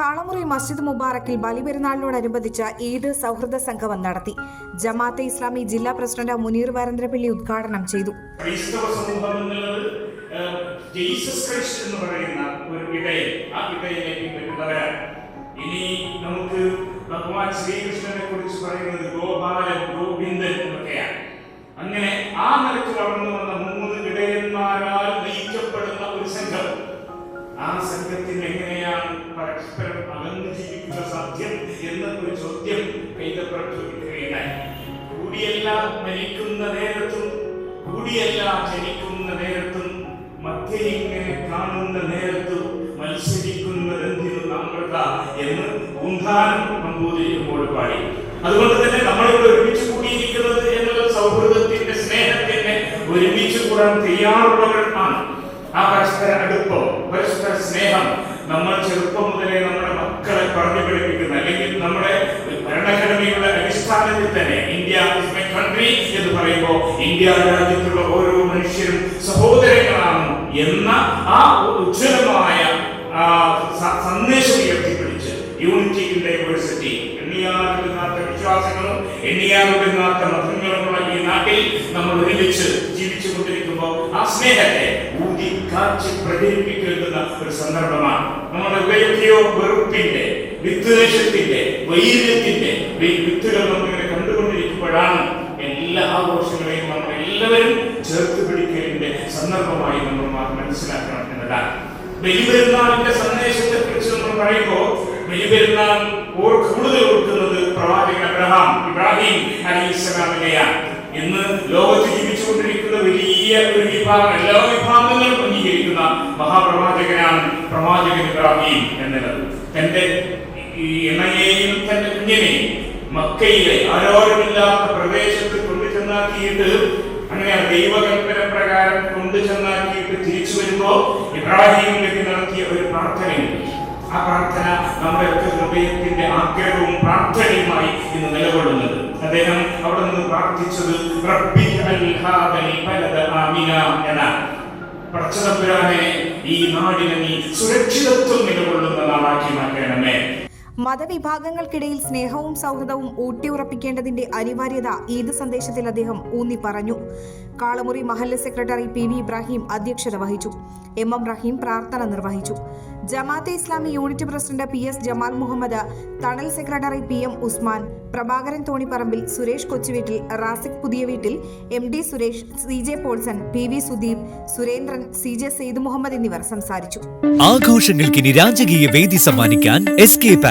കാളമുറി മസ്ജിദ് മുബാറക്കിൽ ബലിപെരുന്നാളിനോടനുബന്ധിച്ച് ഈദ് സൗഹൃദ സംഗമം നടത്തി. ജമാഅത്തെ ഇസ്ലാമി ജില്ലാ പ്രസിഡന്റ് മുനീർ വരന്ദ്രപിള്ളി ഉദ്ഘാടനം ചെയ്തു. എന്ന് പറയുന്ന ഒരു ഇനി നമുക്ക് ഭഗവാൻ ശ്രീകൃഷ്ണനെ കുറിച്ച് പറയുന്നത് ഗോപാലൻ ഗോവിന്ദൻ എന്നൊക്കെയാണ്. അങ്ങനെ ആ നിലയ്ക്ക് ജീവിക്കുക സാധ്യം എന്ന ഒരു ചോദ്യം കൈതപ്രയോഗിക്കുകയുണ്ടായി കൂടിയല്ല മരിക്കുന്ന നേരത്തും കൂടിയല്ല ജനിക്കുന്ന നേരത്തും മധ്യ ഇങ്ങനെ കാണുന്ന നേരത്തും മത്സരിക്കുന്നതെന്തിനു നമ്മൾക്ക എന്ന് ഊന്ധാനം നമ്പൂതിരിക്കുമ്പോൾ പാടി. അതുകൊണ്ട് തന്നെ നമ്മളിവിടെ ഒരുമിച്ച് കൂടിയിരിക്കുന്നത് എന്നുള്ള സൗഹൃദത്തിന്റെ സ്നേഹത്തിന്റെ ഒരുമിച്ച് കൂടാൻ തയ്യാറുള്ളവർ ആണ്. ആ പരസ്പര അടുപ്പം പരസ്പര സ്നേഹം നമ്മൾ ചെറുപ്പം മുതലേ നമ്മുടെ മക്കളെ പറഞ്ഞു പഠിപ്പിക്കുന്ന അല്ലെങ്കിൽ നമ്മുടെ ഭരണഘടനയുടെ അടിസ്ഥാനത്തിൽ തന്നെ ഇന്ത്യ മൈ കൺട്രി എന്ന് പറയുമ്പോൾ ഇന്ത്യ രാജ്യത്തുള്ള ഓരോ മനുഷ്യരും സഹോദരങ്ങളാണ് എന്ന ആ ഉജ്ജ്വലമായ സന്ദേശം ഉയർത്തിപ്പിടിച്ച് യൂണിറ്റി ഡൈവേഴ്സിറ്റി എണ്ണിയാറില്ലാത്ത വിശ്വാസങ്ങളും എണ്ണിയാറില്ലാത്ത മതങ്ങളുമുള്ള ഈ നാട്ടിൽ നമ്മൾ ഒരുമിച്ച് ജീവിച്ചു കൊണ്ടിരിക്കുമ്പോൾ ആ സ്നേഹത്തെ ഊതി കാച്ചി പ്രചരിപ്പിക്കേണ്ടുന്ന ഒരു സന്ദർഭമാണ്. നമ്മുടെ ഉയർത്തിയോ വെറുപ്പിന്റെ വിദ്വേഷത്തിന്റെ വൈര്യത്തിന്റെ വിത്തുകൾ നമ്മളിങ്ങനെ കണ്ടുകൊണ്ടിരിക്കുമ്പോഴാണ് എല്ലാ ആഘോഷങ്ങളെയും നമ്മൾ എല്ലാവരും ചേർത്ത് പിടിക്കലിന്റെ സന്ദർഭമായി നമ്മൾ മനസ്സിലാക്കണം എന്നതാണ്. ബലിപെരുന്നാളിന്റെ സന്ദേശത്തെ കുറിച്ച് നമ്മൾ പറയുമ്പോൾ ബലിപെരുന്നാൾ കൂടുതൽ ഓർക്കുന്നത് പ്രവാചകൻ അബ്രഹാം ഇബ്രാഹിം അലൈഹിസ്സലാമിനെയാണ്. ഇന്ന് ലോകത്ത് ജീവിച്ചുകൊണ്ടിരിക്കുന്ന വലിയ ഒരു വിഭാഗം എല്ലാ വിഭാഗങ്ങളും അംഗീകരിക്കുന്ന മഹാപ്രവാചകനാണ് പ്രവാചകൻ ഇബ്രാഹിം എന്നുള്ളത്. തന്റെ ഈ ഇണയെയും തന്റെ കുഞ്ഞിനെയും മക്കയിലെ ആരോരുമില്ലാത്ത പ്രദേശത്ത് കൊണ്ടുചെന്നാക്കിയിട്ട് അങ്ങനെ ദൈവകൽപ്പന പ്രകാരം കൊണ്ടുചെന്നാക്കിയിട്ട് തിരിച്ചു വരുമ്പോ ഇബ്രാഹിം നബി നടത്തിയ ഒരു പ്രാർത്ഥനയുണ്ട്. ആ പ്രാർത്ഥന നമ്മുടെ ഒക്കെ ഹൃദയത്തിന്റെ ആഗ്രഹവും പ്രാർത്ഥനയുമായി ഇന്ന് നിലകൊള്ളുന്നത്. അദ്ദേഹം അവിടെ നിന്ന് പ്രാർത്ഥിച്ചത് എന്നാണ് പടച്ചതമ്പുരാനെ ഈ നാടിനെ നീ സുരക്ഷിതത്വം നിലകൊള്ളുന്ന നാടാക്കി മാറ്റണമേ. മതവിഭാഗങ്ങൾക്കിടയിൽ സ്നേഹവും സൗഹൃദവും ഊട്ടിയുറപ്പിക്കേണ്ടതിന്റെ അനിവാര്യത ഈദ് സന്ദേശത്തിൽ അദ്ദേഹം ഊന്നി പറഞ്ഞു. കാളമുറി മഹല്ല സെക്രട്ടറി പി വി ഇബ്രാഹിം അധ്യക്ഷത വഹിച്ചു. എം എം റഹീം പ്രാർത്ഥന നിർവഹിച്ചു. Jamaate Islami unit president P S Jamal Muhammad Thanal secretary P M Usman Prabhakaran Thonipparambil Suresh Kochuveettil Rasiq Puthiya Veettil M D Suresh C J Paulson P V Sudeep Surendran C J Syed Muhammad എന്നിവർ സംസാരിച്ചു. ആഘോഷങ്ങൾക്ക് രാജകീയ വേദി സമ്മാനിക്കാൻ S K